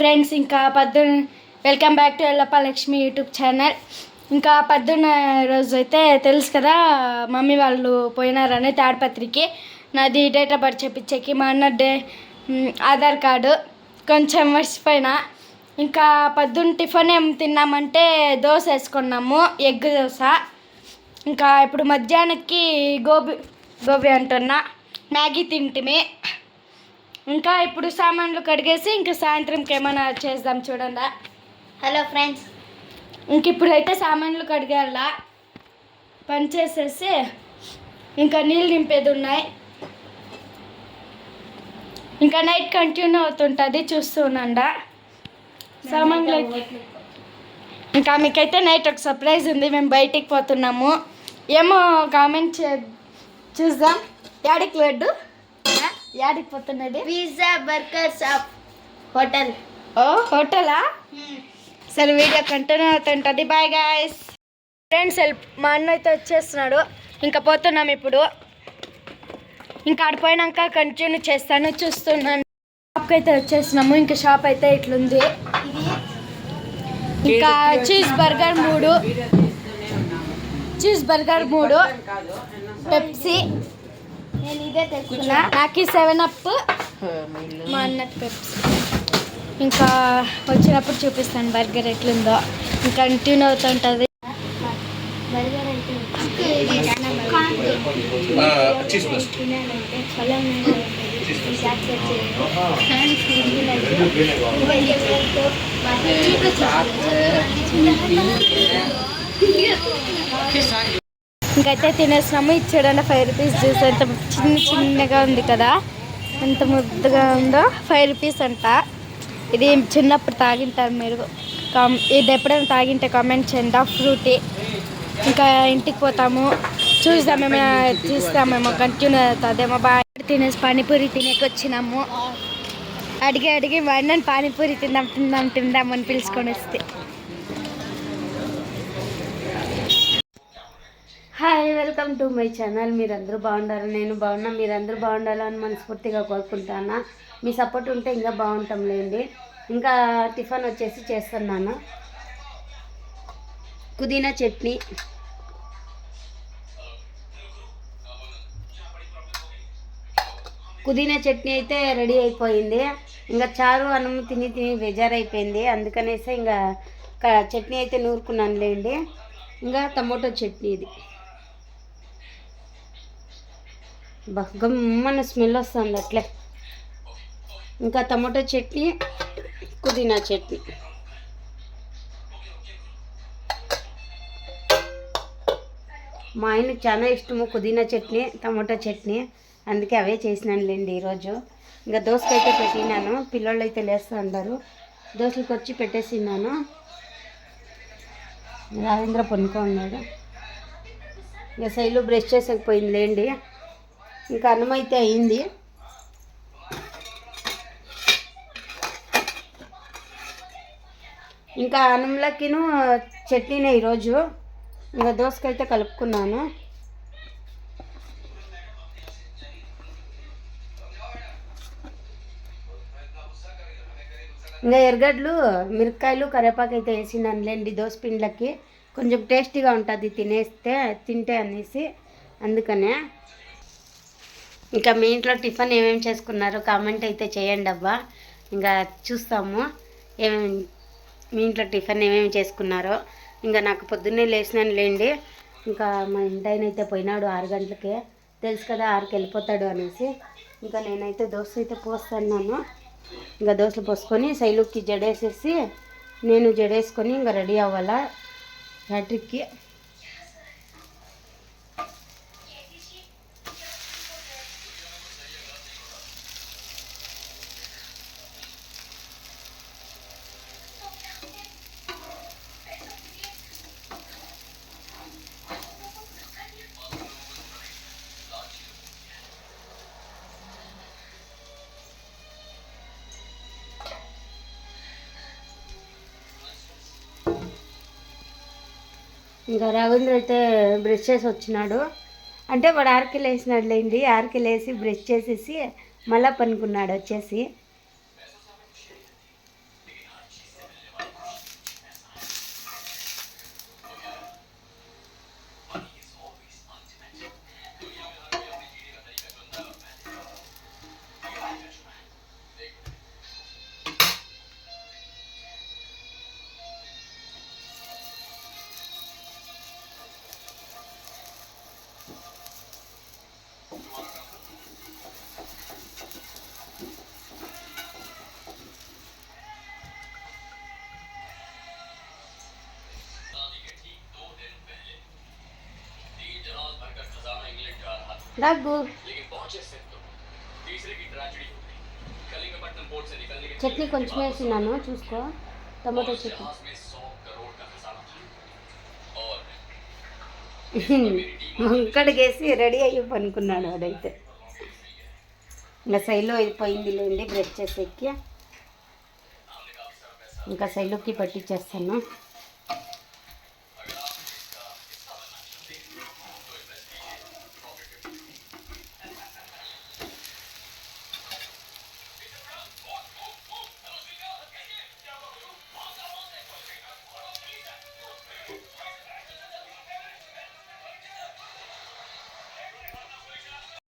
Friends ఇంకా పొద్దున్న welcome back to Yellappa Lakshmi YouTube channel. ఇంకా పొద్దున్న రోజు అయితే తెలుసు కదా మమ్మీ వాళ్ళు పోయినారని తాడపత్రికి నాది డేట్ ఆఫ్ బర్త్ చెప్పించేకి మా అన్న డే ఆధార్ కార్డు. కొంచెం మర్చిపోయినా. ఇంకా పొద్దున్న టిఫిన్ ఏం తిన్నామంటే దోశ వేసుకున్నాము ఎగ్ దోశ. ఇంకా ఇప్పుడు మధ్యాహ్నానికి గోబీ గోబీ అంటున్నా. మ్యాగీ తింటిమి. ఇంకా ఇప్పుడు సామాన్లు కడిగేసి ఇంకా సాయంత్రంకి ఏమైనా చేద్దాం చూడండి. హలో ఫ్రెండ్స్ ఇంక ఇప్పుడైతే సామాన్లు కడిగేయాల. పని చేసేసి ఇంకా నీళ్ళు నింపేది ఉన్నాయి. ఇంకా నైట్ కంటిన్యూ అవుతుంటుంది చూస్తూ ఉండండి. సామాన్లు ఇంకా మీకైతే నైట్ ఒక సర్ప్రైజ్ ఉంది మేము బయటికి పోతున్నాము. ఏమో కామెంట్ చే చూద్దాం. యాడికి లడ్డు యాడికి పోతున్నది? Pizza burger shop. హోటల్. ఓ హోటలా? సరే వీడియో కంటిన్యూ అవుతుంటుంది. బాయ్ గాయస్ ఫ్రెండ్స్ హెల్ప్ మా అన్న అయితే వచ్చేస్తున్నాడు. ఇంకా పోతున్నాం ఇప్పుడు. ఇంకా ఆడిపోయినాక కంటిన్యూ చేస్తాను చూస్తున్నాను. షాప్కి అయితే వచ్చేసినాము. ఇంకా షాప్ అయితే ఇట్లుంది. ఇంకా చీజ్ బర్గర్ మూడు. చీజ్ బర్గర్ మూడు. పెప్సీ నేను ఇదే తెచ్చుకున్నా. నాకు సెవెన్ అప్ మా అన్నకి పెప్సీ. ఇంకా వచ్చినప్పుడు చూపిస్తాను బర్గర్ ఎట్లుందో. ఇంకా కంటిన్యూ అవుతుంటుంది. బర్గర్ ఇంకైతే తినేసినాము. ఇది చూడండి ఫైవ్ రూపీస్ జ్యూస్ ఎంత చిన్న చిన్నగా ఉంది కదా. ఎంత ముద్దగా ఉందో ఫైవ్ రూపీస్ అంట. ఇది చిన్నప్పుడు తాగింటారు మీరు. కామ్ ఇది ఎప్పుడైనా తాగింటే కామెంట్ చేయండి. ఆ ఫ్రూటీ ఇంకా ఇంటికి పోతాము. చూద్దామేమో చూస్తామేమో కంటిన్యూ అవుతుందేమో. బాగా తినేసి పానీపూరి తినేకి వచ్చినాము. అడిగి అడిగి మా పానీపూరి తిందాం తిందాం తిందాం అని పిలుచుకొని వస్తే. Hi welcome to my channel. మీరందరూ బాగుండాలి? నేను బాగున్నా. మీరందరూ బాగుండాలని మనస్ఫూర్తిగా కోరుకుంటాను. మీ సపోర్ట్ ఉంటే ఇంకా బాగుంటాంలేండి ఇంకా టిఫిన్ వచ్చేసి చేస్తున్నాను. పుదీనా చట్నీ. పుదీనా చట్నీ అయితే రెడీ అయిపోయింది. ఇంకా చారు అన్నం తిని తిని బేజారైపోయింది. అందుకనేసి ఇంకా చట్నీ అయితే నూరుకున్నాను లేండి. ఇంకా టమోటో చట్నీ ఇది. గమ్మన స్మెల్ వస్తుంది అట్లే. ఇంకా టమాటో చట్నీ పుదీనా చట్నీ. మా ఆయనకు చాలా ఇష్టము పుదీనా చట్నీ టమాటో చట్నీ. అందుకే అవే చేసినానులేండి ఈరోజు. ఇంకా దోసకైతే పెట్టినాను పిల్లోళ్ళు అయితే లేస్తూ ఉంటారు దోశలకు వచ్చి పెట్టేసినాను రాజేంద్ర పనుకో ఉన్నాడు. ఇక శైలు బ్రష్ చేసకపోయింది లేండి ఇంకా అన్నం అయితే అయింది. ఇంకా అన్నంలోకిను చట్నీనే ఈరోజు. ఇంకా దోసకైతే కలుపుకున్నాను. ఇంకా ఎర్రగడ్డలు మిరపకాయలు కరివేపాకు అయితే వేసినాను లేండి దోస పిండ్లకి. కొంచెం టేస్టీగా ఉంటుంది తినేస్తే తింటే అనేసి అందుకనే. ఇంకా మీ ఇంట్లో టిఫిన్ ఏమేమి చేసుకున్నారో కామెంట్ అయితే చేయండి అబ్బా. ఇంకా చూస్తాము ఏమేమి మీ ఇంట్లో టిఫిన్ ఏమేమి చేసుకున్నారో. ఇంకా నాకు పొద్దున్నే లేచినాను లేండి. ఇంకా మా ఇంటాయన అయితే పోయినాడు ఆరు గంటలకే. తెలుసు కదా ఆరుకి వెళ్ళిపోతాడు అనేసి. ఇంకా నేనైతే దోశ అయితే పోస్తున్నాను. ఇంకా దోశలు పోసుకొని శైలుకి జడేసేసి నేను జడేసుకొని ఇంకా రెడీ అవ్వాలా. ఫ్యాక్టరీకి ఇంకా రవీంద్ర అయితే బ్రష్ చేసి వచ్చినాడు. అంటే వాడు ఆరుకి వేసినాడు లేండి ఆరుకి వేసి బ్రష్ చేసేసి మళ్ళా పనుకున్నాడు వచ్చేసి. దగ్గు చట్నీ కొంచెం వేసినాను చూసుకో టమాటో చట్నీ ఇక్కడికేసి రెడీ అయ్యి పనుకున్నాడు వాడైతే ఇంకా శైలు అయిపోయింది లేండి బ్రష్ చేసేకి ఇంకా శైలుకి పట్టించేస్తాను